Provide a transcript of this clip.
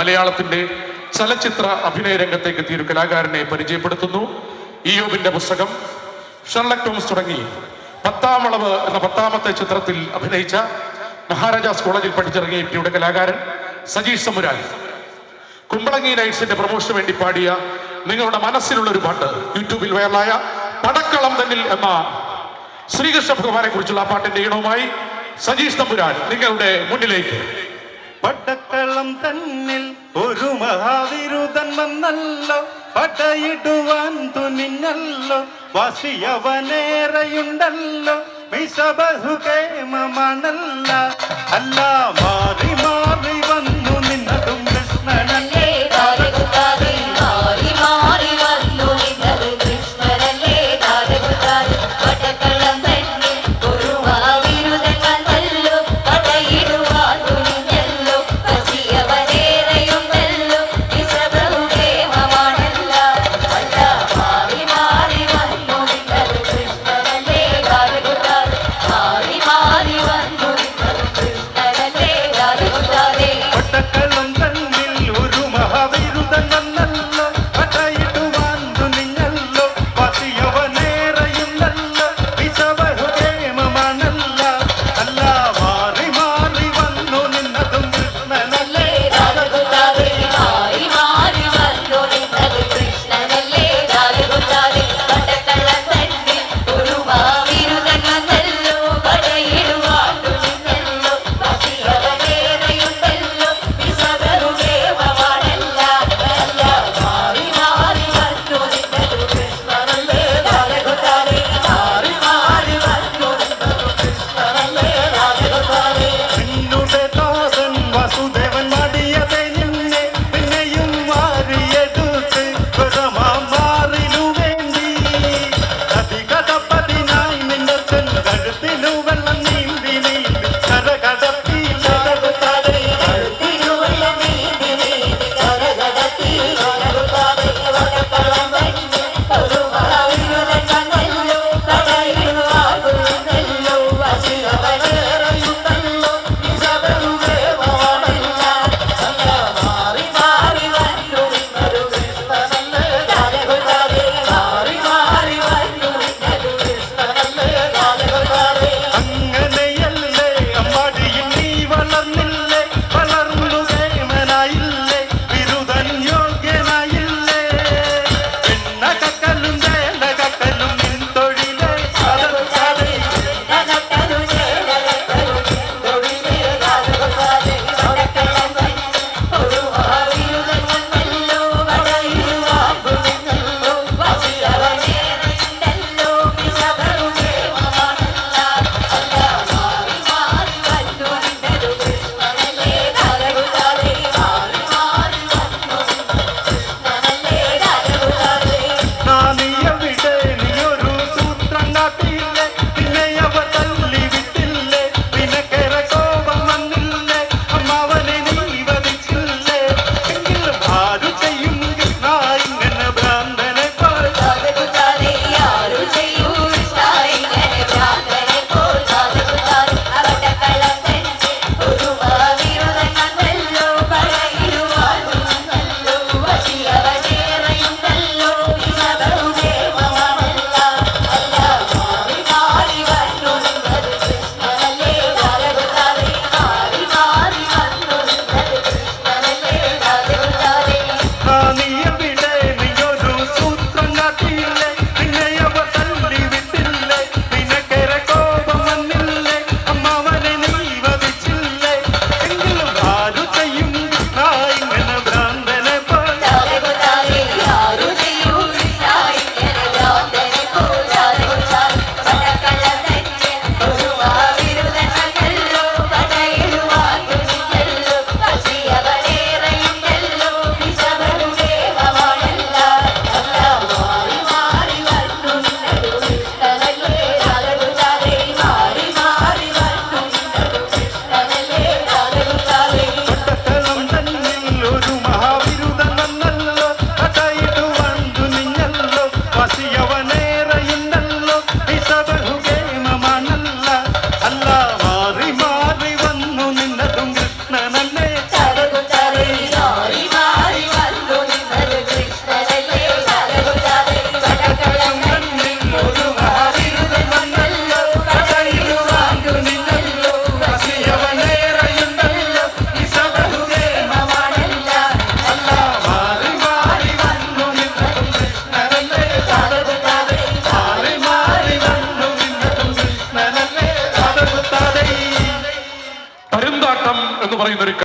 മലയാളത്തിന്റെ ചലച്ചിത്ര അഭിനയ രംഗത്തേക്ക് എത്തിയൊരു കലാകാരനെ പരിചയപ്പെടുത്തുന്നു. ഇയോബിന്റെ പുസ്തകം ഷെർലക് ടോംസ് തുടങ്ങി. പത്താം അളവ് എന്ന പത്താമത്തെ ചിത്രത്തിൽ അഭിനയിച്ച മഹാരാജാസ് കോളേജിൽ പഠിച്ചിറങ്ങിയ ഇന്ത്യയുടെ കലാകാരൻ സജീഷ് സമുരാൻ കുമ്പളങ്ങി നൈറ്റ്സിന്റെ പ്രൊമോഷന് വേണ്ടി പാടിയ നിങ്ങളുടെ മനസ്സിലുള്ള ഒരു പാട്ട് യൂട്യൂബിൽ വൈറലായ പടക്കളം തന്നിൽ എന്ന ശ്രീകൃഷ്ണ ഭഗവാനെ കുറിച്ചുള്ള ആ പാട്ടിന്റെ ഈണവുമായി സജീഷ് തമ്പുരാൻ നിങ്ങളുടെ മുന്നിലേക്ക്. പടക്കളം തന്നിൽ ഒരു മഹാവിരുദ്ധൻ വന്നല്ലോ പടയിടുവാൻ തുനിഞ്ഞല്ലോ വാശിയവനേറെയുണ്ടല്ലോ മിശ ബഹുകേമമാണല്ല